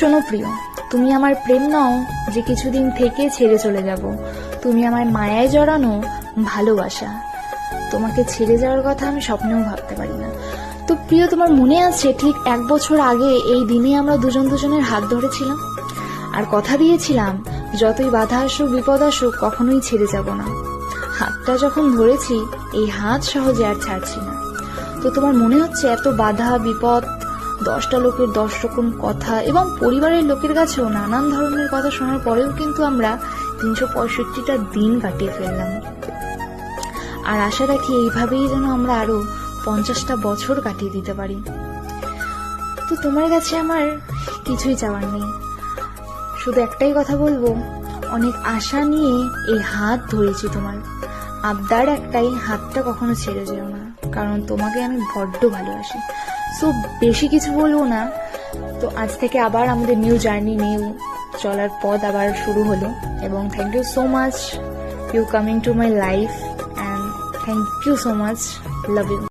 শোনো প্রিয়, তুমি আমার প্রেম নও যে কিছুদিন থেকে ছেড়ে চলে যাব। তুমি আমার মায়ায় জড়ানো ভালোবাসা। তোমাকে ছেড়ে যাওয়ার কথা আমি স্বপ্নেও ভাবতে পারি না। তো প্রিয়, তোমার মনে আছে ঠিক এক বছর আগে এই দিনে আমরা দুজন দুজনের হাত ধরেছিলাম? আর কথা দিয়েছিলাম, যতই বাধা আসুক, বিপদ আসুক, কখনোই ছেড়ে যাব না। হাতটা যখন ধরেছি, এই হাত সহজে আর ছাড়ছি না। তো তোমার মনে হচ্ছে এত বাধা, বিপদ দশটা লোকের দশ রকম কথা এবং পরিবারের লোকের কাছেও নানান ধরনের কথা শোনার পরেও কিন্তু আমরা তিনশো পঁয়ষট্টিটা দিন কাটিয়ে ফেললাম। আর আশা রাখি এইভাবেই যেন আমরা আরও পঞ্চাশটা বছর কাটিয়ে দিতে পারি। তো তোমার কাছে আমার কিছুই চাওয়ার নেই। শুধু একটাই কথা বলব, অনেক আশা নিয়ে এই হাত ধরেছি তোমার। আবদার একটাই, হাতটা কখনো ছেড়ে যেও না, কারণ তোমাকে আমি বড্ড ভালোবাসি। সো বেশি কিছু বলব না। তো আজ থেকে আবার আমাদের নিউ জার্নি নিউ চলার পথ আবার শুরু হলো। এবং thank you so much you coming to my life and thank you so much love you